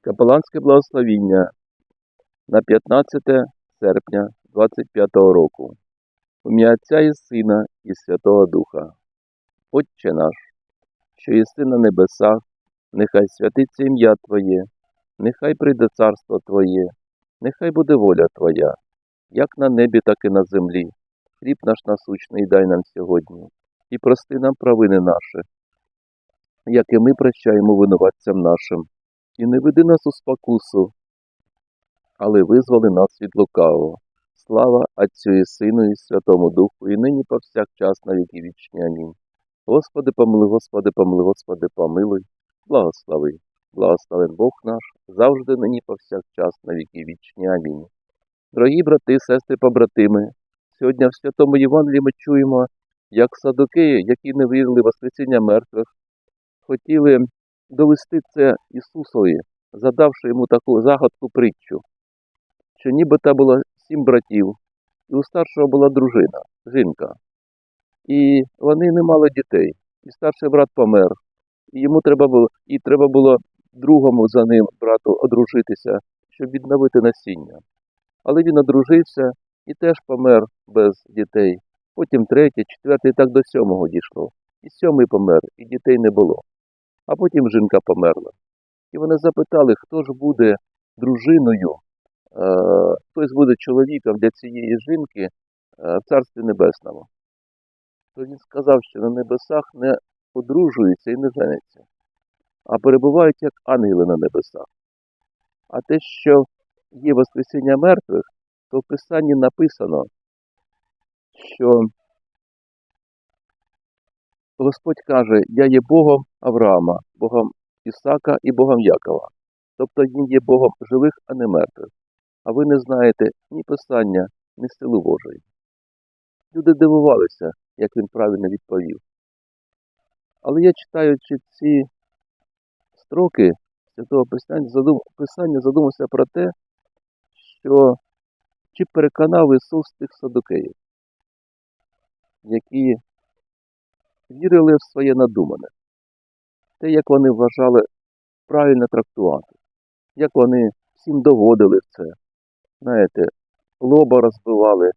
Капеланське благословіння на 15 серпня 25 року. В ім'я Отця і Сина і Святого Духа. Отче наш, що єси на небесах, нехай святиться ім'я Твоє, нехай прийде царство Твоє, нехай буде воля Твоя, як на небі, так і на землі. Хліб наш насущний дай нам сьогодні, і прости нам провини наші, як і ми прощаємо винуватцям нашим, і не веди нас у спокусу, але визволи нас від лукавого. Слава Отцю і Сину і Святому Духу, і нині повсякчас на віки вічні. Амінь. Господи, помилуй, Господи, помилуй, Господи, помилуй, благослови. Благословен Бог наш, завжди нині повсякчас на віки вічні. Амінь. Дорогі брати, сестри, побратими, сьогодні в Святому Євангелії ми чуємо, як садокеї, які не вірили в Воскресіння мертвих, хотіли довести це Ісусові, задавши йому таку загадку притчу, що нібито було сім братів, і у старшого була дружина, жінка. І вони не мали дітей. І старший брат помер. І йому треба було, і треба було другому за ним брату одружитися, щоб відновити насіння. Але він одружився і теж помер без дітей. Потім третій, четвертий, так до сьомого дійшло. І сьомий помер, і дітей не було. А потім жінка померла. І вони запитали, хто ж буде дружиною, е, хто ж буде чоловіком для цієї жінки е, в Царстві Небесному. То він сказав, що на небесах не одружуються і не женяться, а перебувають як ангели на небесах. А те, що є Воскресіння мертвих, то в Писанні написано, що Господь каже, я є Богом Авраама, Богом Ісака і Богом Якова. Тобто Він є Богом живих, а не мертвих. А ви не знаєте ні Писання, ні сили Божої. Люди дивувалися, як він правильно відповів. Але я читаючи ці строки Святого Писання, задум... Писання задумався про те, що чи переконав Ісус тих садокеїв, які вірили в своє надумане, те, як вони вважали правильно трактувати, як вони всім доводили це, знаєте, лоба розбивали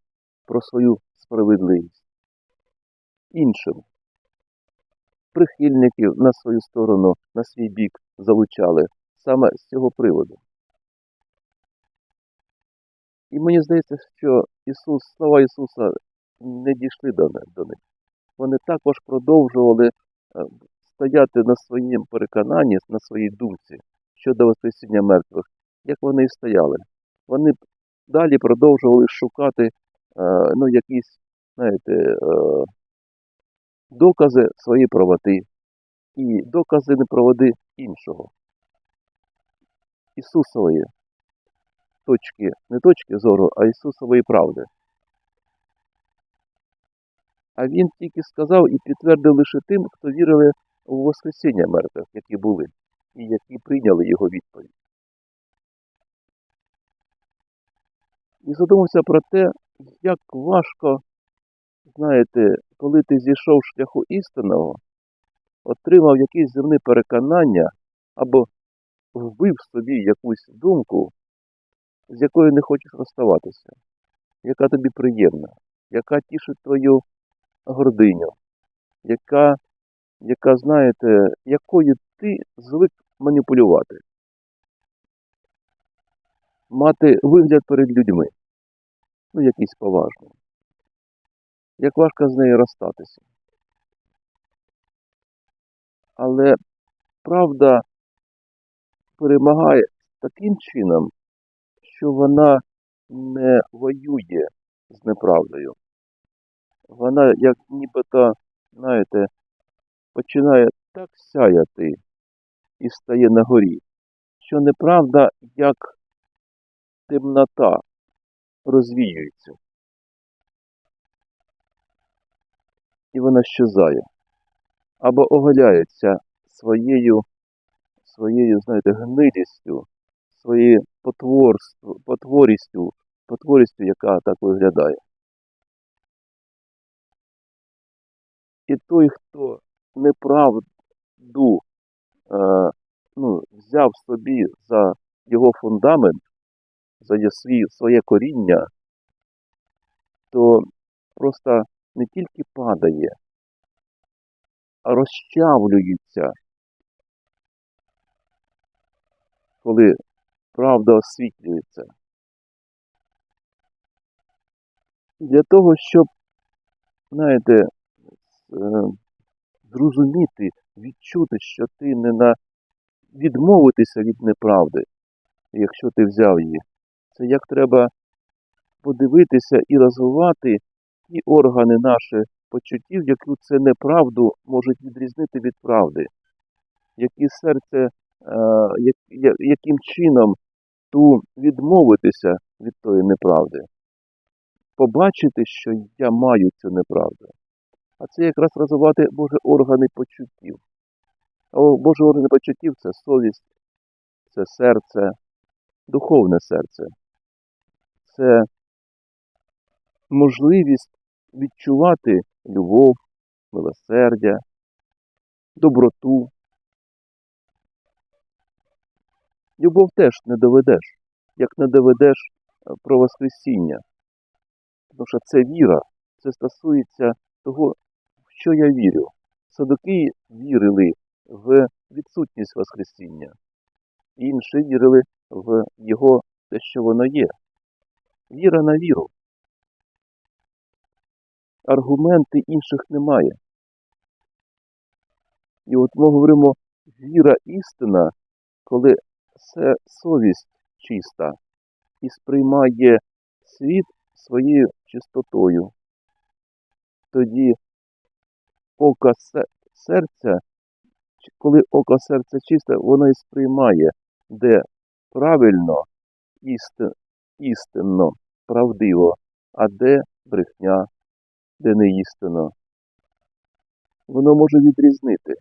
про свою справедливість іншим. Прихильників на свою сторону, на свій бік залучали саме з цього приводу. І мені здається, що Ісус, слова Ісуса не дійшли до них. Вони також продовжували е, стояти на своїм переконанні, на своїй думці щодо Воскресіння мертвих, як вони і стояли. Вони далі продовжували шукати е, ну, якісь, знаєте, е, докази своєї правоти і докази неправоти іншого. Ісусової точки, не точки зору, а Ісусової правди. А Він тільки сказав і підтвердив лише тим, хто вірили у Воскресіння мертвих, які були, і які прийняли його відповідь. І задумався про те, як важко, знаєте, коли ти зійшов шляху істинного, отримав якісь земні переконання або вбив собі якусь думку, з якою не хочеш розставатися, яка тобі приємна, яка тішить твою гординю, яка, яка, знаєте, якою ти звик маніпулювати, мати вигляд перед людьми, ну, якийсь поважний. Як важко з нею розстатися. Але правда перемагає таким чином, що вона не воює з неправдою. Вона, як нібито, знаєте, починає так сяяти і стає на горі, що неправда, як темнота, розвіюється. І вона щезає. Або оголяється своєю, своєю, знаєте, гнилістю, своєю потворству, потворістю, потворістю, яка так виглядає. І той, хто неправду е, ну, взяв собі за його фундамент, за свій, своє коріння, то просто не тільки падає, а розчавлюється, коли правда освітлюється. Для того, щоб, знаєте, зрозуміти, відчути, що ти не на відмовитися від неправди, якщо ти взяв її. Це як треба подивитися і розвивати ті органи наші почуттів, які це неправду можуть відрізнити від правди, які серце, е, яким чином ту відмовитися від тої неправди, побачити, що я маю цю неправду. Це якраз розвивати Боже органи почуттів. О, Божі органи почуттів це совість, це серце, духовне серце. Це можливість відчувати любов, милосердя, доброту. Любов теж не доведеш, як не доведеш е, про Воскресіння. Тому що це віра, це стосується того, що я вірю. Садуки вірили в відсутність Воскресіння, інші вірили в його те, що воно є. Віра на віру. Аргументи інших немає. І от ми говоримо віра істина, коли це совість чиста і сприймає світ своєю чистотою. Тоді око серця, коли око серця чисте, воно і сприймає, де правильно, істи, істинно, правдиво, а де брехня, де не істинно. Воно може відрізнити.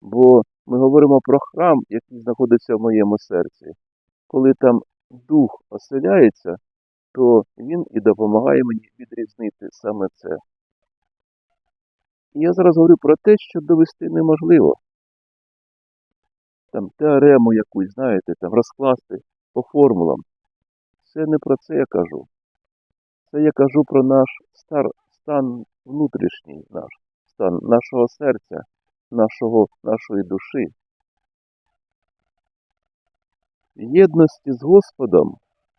Бо ми говоримо про храм, який знаходиться в моєму серці. Коли там дух оселяється, то він і допомагає мені відрізнити саме це. І я зараз говорю про те, що довести неможливо. Там теорему якусь, знаєте, там розкласти по формулам. Це не про це я кажу. Це я кажу про наш стар, стан внутрішній наш, стан нашого серця, нашого, нашої душі. В єдності з Господом,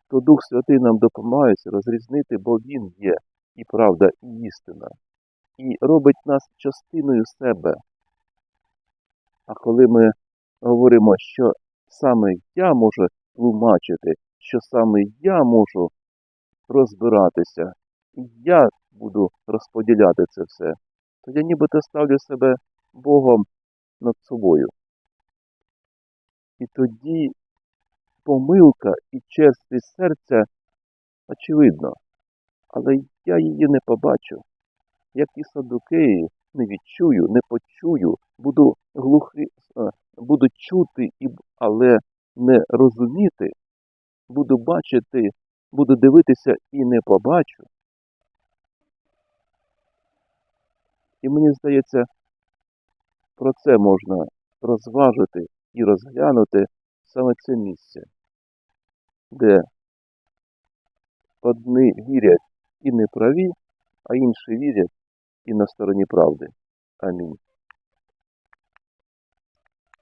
то Дух Святий нам допомагає розрізнити, бо Він є і правда, і істина, і робить нас частиною себе. А коли ми говоримо, що саме я можу тлумачити, що саме я можу розбиратися, і я буду розподіляти це все, то я нібито ставлю себе Богом над собою. І тоді помилка і черствість серця очевидно, але я її не побачу. Як і садукеї, не відчую, не почую, буду глухий, е, буду чути, але не розуміти, буду бачити, буду дивитися і не побачу. І мені здається, про це можна розважити і розглянути саме це місце, де одні вірять і не праві, а інші вірять і на стороні правди. Амінь.